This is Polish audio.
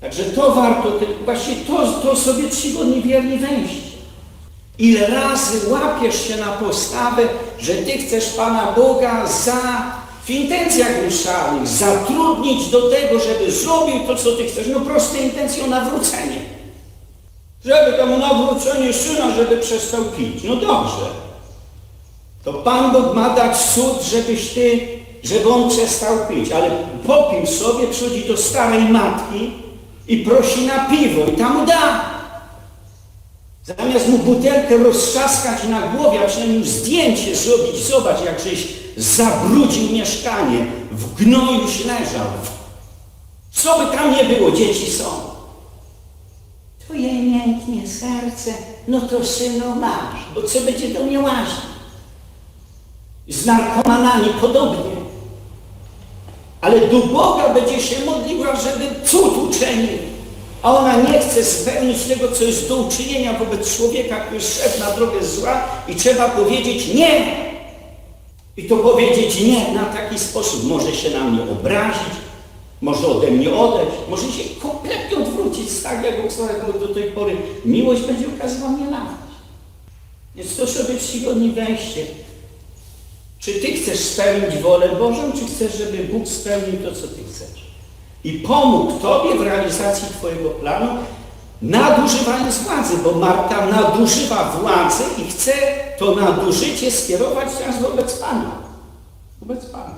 Także to warto, właśnie to, to sobie czcigodni wierni wejść. Ile razy łapiesz się na postawę, że Ty chcesz Pana Boga za, w intencjach ruszalnych, zatrudnić do tego, żeby zrobił to, co Ty chcesz. No proste intencje o nawrócenie. Żeby temu nawrócenie syna, żeby przestał pić. No dobrze. To Pan Bóg ma dać cud, żebyś Ty, żeby on przestał pić. Ale popił sobie, przychodzi do starej matki i prosi na piwo i tam da. Zamiast mu butelkę roztrzaskać na głowie, a przynajmniej zdjęcie zrobić, zobacz, jak żeś zabrudził mieszkanie, w gnojuś leżał. Co by tam nie było, dzieci są. To jej mięknie serce, no to synu masz, bo co będzie do mnie? Z narkomanami podobnie. Ale do Boga będzie się modliła, żeby cud uczynił. A ona nie chce spełnić tego, co jest do uczynienia wobec człowieka, który szedł na drogę zła i trzeba powiedzieć nie. I to powiedzieć nie na taki sposób może się na mnie obrazić, może ode mnie odejść, może się kompletnie odwrócić, tak jak do tej pory. Miłość będzie okazywała nienawiść. Więc to sobie czcigodnie wejście. Czy Ty chcesz spełnić wolę Bożą, czy chcesz, żeby Bóg spełnił to, co Ty chcesz? I pomógł Tobie w realizacji Twojego planu, nadużywając władzy, bo Marta nadużywa władzy i chce to nadużycie skierować teraz wobec Pana. Wobec Pana.